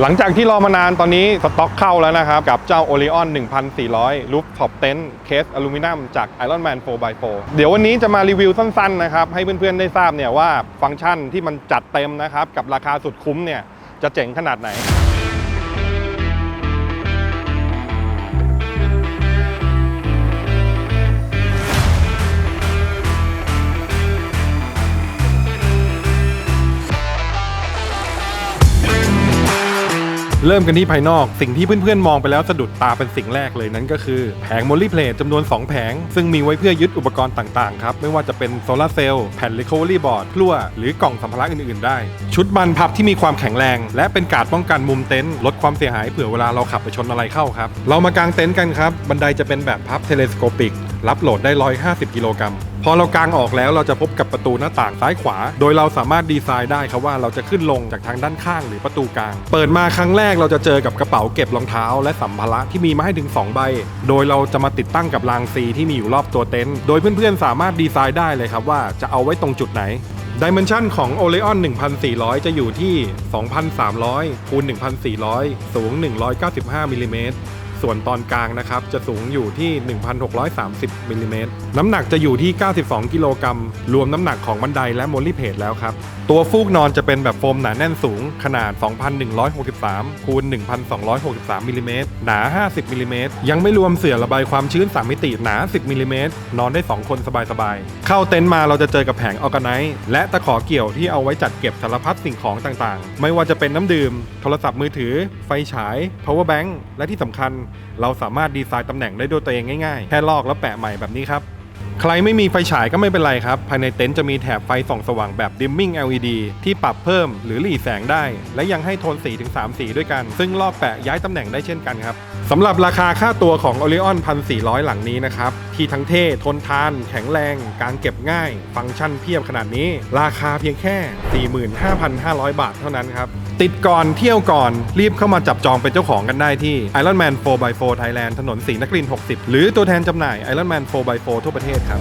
หลังจากที่รอมานานตอนนี้สต็อกเข้าแล้วนะครับ กับเจ้า Orion 1400 Roof Top Tent เคสอลูมิเนียมจาก Iron Man 4x4 เดี๋ยววันนี้จะมารีวิวสั้นๆนะครับ ให้เพื่อนๆได้ทราบเนี่ยว่าฟังก์ชันที่มันจัดเต็มนะครับ กับราคาสุดคุ้มเนี่ยจะเจ๋งขนาดไหน เริ่มกันที่ภายนอกสิ่งที่เพื่อนๆ มองไปแล้วสะดุดตาเป็นสิ่งแรกเลยนั่นก็คือแผงโมลิเพลทจำนวน 2 แผง ซึ่งมีไว้เพื่อยึดอุปกรณ์ต่างๆ ครับ ไม่ว่าจะเป็นโซลาร์เซลล์แผ่น Recovery Board พลั่วหรือกล่องสัมภาระอื่นๆ ได้ ชุดบันพับที่มีความแข็งแรง และเป็นกาดป้องกันมุมเต็นท์ลดความเสียหายเผื่อเวลาเราขับไปชนอะไรเข้าครับเรามากางเต็นท์กันครับบันไดจะเป็นแบบพับเทเลสโคปิก รับโหลดได้ 150 กิโลกรัมพอเรากางออกแล้วเราจะพบกับประตูหน้าต่างซ้ายขวา โดยเราสามารถดีไซน์ได้ครับว่าเราจะขึ้นลงจากทางด้านข้างหรือประตูกลาง เปิดมาครั้งแรกเราจะเจอกับกระเป๋าเก็บรองเท้า และสัมภาระที่มีมาให้ถึง 2 ใบ โดยเราจะมาติดตั้งกับรางซีที่มีอยู่รอบตัวเต็นท์โดยเพื่อนๆ สามารถดีไซน์ได้เลยครับว่าจะเอาไว้ตรงจุดไหนดิเมนชันของ Oleon 1400 จะอยู่ที่ 2,300คูณ1,400 สูง 195มิลลิเมตร ส่วนตอนกลางนะครับจะสูงอยู่ที่ 1,630มิลลิเมตรน้ำหนักจะอยู่ที่ 92 กิโลกรัมรวมน้ำหนักของบันไดและโมลิเพจแล้วครับ ตัวฟูกนอนจะเป็นแบบโฟมหนาแน่นสูง ขนาด 2,163 คูณ 1,263มิลลิเมตรหนา 50มิลลิเมตรยังไม่รวมเสื่อระบายความชื้น 3 มิติหนา 10มิลลิเมตรนอนได้ 2 คนสบายๆ เข้าเต็นท์มาเราจะเจอกับแผงออร์แกไนซ์และตะขอเกี่ยวที่เอาไว้จัดเก็บสารพัดสิ่งของต่างๆ ไม่ว่าจะเป็นน้ำดื่ม โทรศัพท์มือถือ ไฟฉาย power bank และที่สำคัญเราสามารถดีไซน์ตำแหน่งได้ด้วยตัวเองง่ายๆ แค่ลอกแล้วแปะใหม่แบบนี้ครับ ใครไม่มีไฟฉายก็ไม่เป็นไรครับ ภายในเต็นท์จะมีแถบไฟส่องสว่างแบบ dimming LED ที่ปรับเพิ่มหรือหลีแสงได้ และยังให้โทนสีถึง3สีด้วยกัน ซึ่งลอกแปะย้ายตำแหน่งได้เช่นกันครับ สำหรับราคาค่าตัวของ Orion 1400 หลังนี้นะครับ ที่ทั้งเท่ทนทาน แข็งแรง การเก็บง่าย ฟังก์ชันเพียบขนาดนี้ ราคาเพียงแค่ 45,500 บาทเท่านั้นครับ ติดก่อนเที่ยวก่อนรีบเข้ามาจับจองเป็นเจ้าของกันได้ที่ Iron Man 4x4 Thailand ถนนศรีนคริน 60 หรือตัวแทนจำหน่าย Iron Man 4x4 ทั่วประเทศครับ